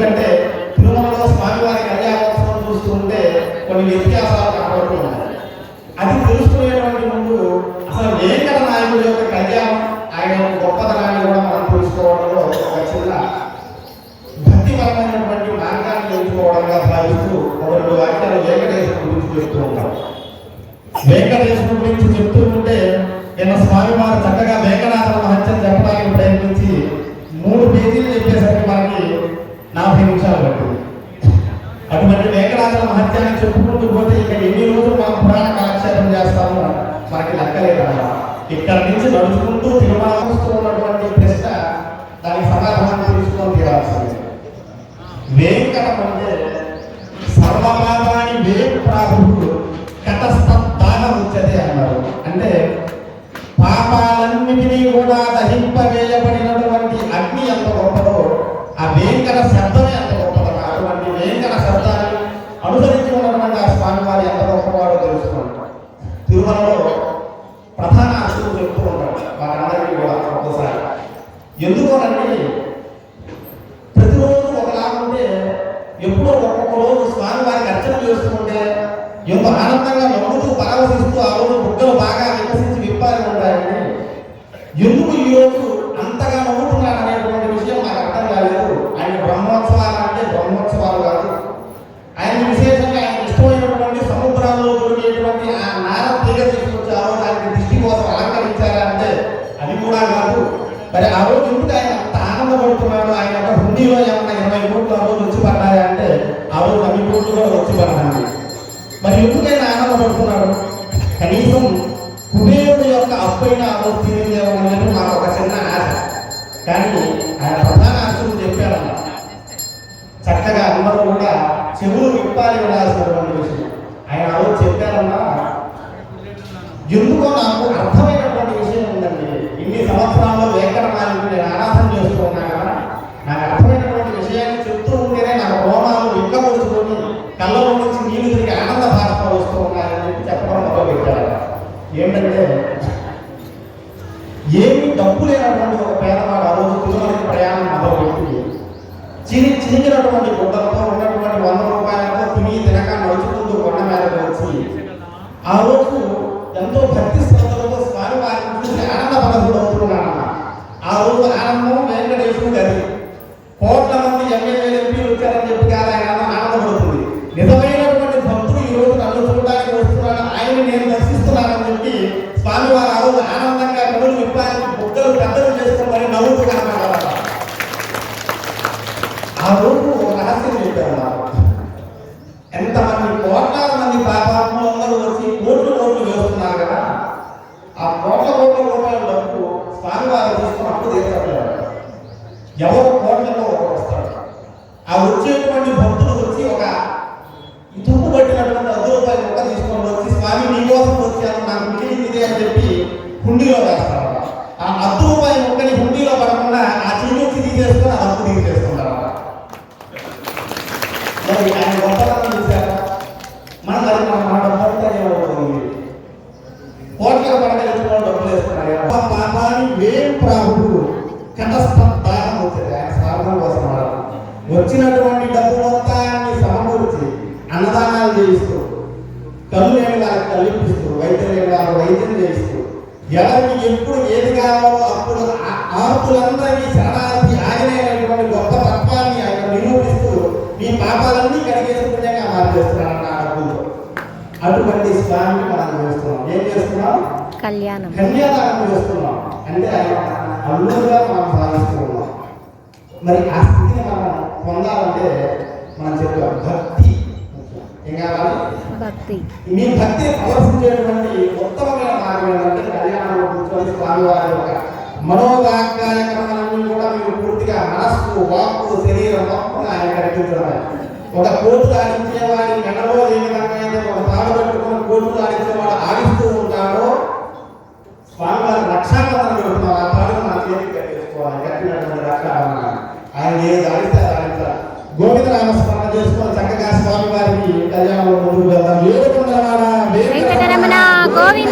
ఎందుకంటే తిరుమలలో స్వామివారి కళ్యాణోత్సవం చూస్తుంటే కొన్ని వ్యత్యాసాలు కనబడుతూ ఉన్నాయి అది తెలుసుకునేటువంటి ముందు అసలు వేంకట నాయకుడు యొక్క కళ్యాణం ఆయన గొప్పతనాన్ని కూడా మనం తెలుసుకోవడంలో ఒక చిన్న భక్తిపరమైనటువంటి మార్గాన్ని తెలుసుకోవడంగా భావిస్తూ ఒక రెండు వాక్యాలు వెంకటేశ్వరుడు గురించి చెప్తూ ఉంటాం వెంకటేశ్వరుడు గురించి చెప్తూ ఉంటే నిన్న స్వామి వారు చక్కగా వెంకటాచల మహత్యం చెప్పడానికి ప్రయత్నించి మూడు పేజీలు నలభై నిమిషాలు పట్టింది. అటువంటి మేఘరాజుల మహత్యాన్ని చెప్పుకుంటూ పోతే ఇక ఎన్ని రోజులు మనం పురాణ కాలక్షేపం చేస్తామో మనకి లెక్కలేదు ఇక్కడ నుంచి నడుచుకుంటూ తిరుమల చూస్తూ తెలుసుకోండి తిరుమలలో ప్రధాన అర్చకులు చెప్తూ ఉంటారు? వారందరికీ కూడా ఒక్కసారి. ఎందుకోనంటే ప్రతిరోజు ఒకలాగా ఉంటే ఎప్పుడో ఒక్కొక్క రోజు స్వామివారికి అర్చన చేస్తుంటే ఎంతో ఆనందంగా మరి ఆ రోజు ఎందుకు ఆయన అంత ఆనందపడుతున్నాడు ఆయన యొక్క హుండీలో ఏమన్నా ఇరవై కోట్లు ఆ రోజు వచ్చి పడ్డాయా అంటే ఆ రోజు అన్ని కోట్లు కూడా వచ్చి పడ్డాయి. మరి ఎందుకైనా ఆనందపడుతున్నాడు కనీసం కుబేరుడు యొక్క అప్పైన ఆ రోజు తీరేదేమో నాకు మాకు ఒక చిన్న ఆశ. కానీ ఆయన ప్రధాన ఆశలు చెప్పారన్నమాట చక్కగా అందరూ కూడా చెవులు విప్పాలి వినాల్సినటువంటి విషయం. ఆయన ఆ రోజు చెప్పారన్నా ఎందుకో నాకు అర్థమైనటువంటి విషయం ఉందండి. ఇన్ని సంవత్సరాల్లో వేకరమాలకు నేను ఆరాధన చేస్తూ ఉన్నా కదా నాకు అర్థమైనటువంటి విషయాన్ని చెప్తూ ఉంటేనే నాకు రోమాలు విక్కబడుచుకొని కళ్ళలో నుంచి నీళ్ళు తిరిగి ఆనంద భాషలు వస్తూ ఉన్నాయని చెప్పి చెప్పడం మొదలుపెట్టారు ఏమిటంటే ఏమి డబ్బు లేనటువంటి ఒక పేదవాడు ఆ రోజు తిరుమలకి ప్రయాణం మొదలుపెట్టి చిరి చిరిగినటువంటి గుడ్డలతో ఉన్నటువంటి వంద రూపాయలతో తిని తినక నడుచుకుంటూ కొండ మీదకి వచ్చి ఆ రోజు ఎంతో భక్తి శ్రద్ధలతో స్వామి వారిని చూసి ఆనందపరచుడు అవుతున్నాడు ఆ రోజు ఆనందం వెంకటేశ్వరుడు అది కోట్ల మంది ఎమ్మెల్యేలు ఎంపీలు వచ్చారని చెప్పి కాదు ఆయన ఆనందపడుతుంది. నిజమైనటువంటి భక్తుడు ఈ రోజు నన్ను చూడడానికి వస్తున్నాడు ఆయన నేను దర్శిస్తున్నానని స్వామివారు ఆ రోజు ఆనందంగా కడులు విప్పాలి బుగ్గలు పెద్దలు చేసుకుని మరి నవ్వుతూ కనపడాలి ఆ రోజు ఒక రహస్యం చెప్పారు ఎంతమంది కోట్లాది మంది పాపాత్మలు అందరూ వచ్చి కోట్లు కోట్లు వేస్తున్నారు కదా ఆ కోట్ల కోట్ల రూపాయల డబ్బు స్వామివారు తీసుకుని అప్పు తీర్చట్లేదు ఎవరు కోట్లలో ఒకరు వస్తాడు ఆ వచ్చేటువంటి భక్తులు వచ్చి ఒక తుప్పు పట్టినటువంటి అర్ధ రూపాయలు ఒక్క తీసుకొని వచ్చి స్వామి నీ కోసం వచ్చాను నాకు అని చెప్పి హుండీలో వేస్తారు ఆ అర్ధ రూపాయి ఒక్కని హుండీలో పడకుండా ఆ చిన్నొచ్చి తీసేసుకొని ఆ అప్పు తీసేస్తున్నారు మరి ఆయన గొప్పతనం చూశారా? మన మరి మన మన డబ్బంతా కోట్ల పడక ఎత్తుకొని డబ్బులు వేస్తున్నాయి పాపాన్ని వేరు ప్రాభుడు కంఠస్థం దానం వచ్చింది ఆయన సాధన కోసం వచ్చినటువంటి డబ్బు మొత్తాన్ని సమకూర్చి అన్నదానాలు చేయిస్తూ కళ్ళు లేని వారికి కల్పిస్తూ వైద్యులు లేని వారు వైద్యం చేయిస్తూ ఎవరికి ఎప్పుడు ఏది కావాలో అప్పుడు ఆ- ఆర్తులందరికీ శరణార్థి ఆయనటువంటి గొప్ప తత్వాన్ని ఆయన నిరూపిస్తూ మీ పాపాలన్నీ కడిగేసి మార్చేస్తున్నాడు ఆ డబ్బులతో అటువంటి స్వామిని మనం చేస్తున్నాం ఏం చేస్తున్నాం కళ్యాణం. కళ్యాణం. చేస్తున్నాం అంటే ఆయన అల్లుగా మనం భావిస్తూ ఉన్నాం మరి ఆ స్థితిని మనం పొందాలంటే మనం చెప్పాం భక్తి ఏం కావాలి భక్తి. మీ భక్తిని ప్రదర్శించేటువంటి ఉత్తమమైన మార్గం ఏంటంటే కళ్యాణంలో కూర్చొని స్వామివారి యొక్క మనోవాక్కాయ కర్మలన్నీ కూడా మీరు పూర్తిగా మనస్సు వాక్కు శరీరం మొత్తం ఆయన కనిపించడమే ఒక కోర్టు ఆడించేవాడి మెడలో ఏ విధంగా అయితే ఒక తాడు పెట్టుకుని కోర్టు ఆడించేవాడు ఆడిస్తూ ఉంటాడో స్వామివారి రక్షాబంధన పెడుతున్నాం ఆ తాడును మన చేతికి కట్టేసుకోవాలి. కట్టినటువంటి రక్షాబంధన. ఆయన ఏది ఆడిస్తే అది గోవిందరామ గోవింద నామస్మరణ చేసుకొని చక్కగా స్వామివారికి కళ్యాణంలో ముందుకు వెళ్దాం. గోవింద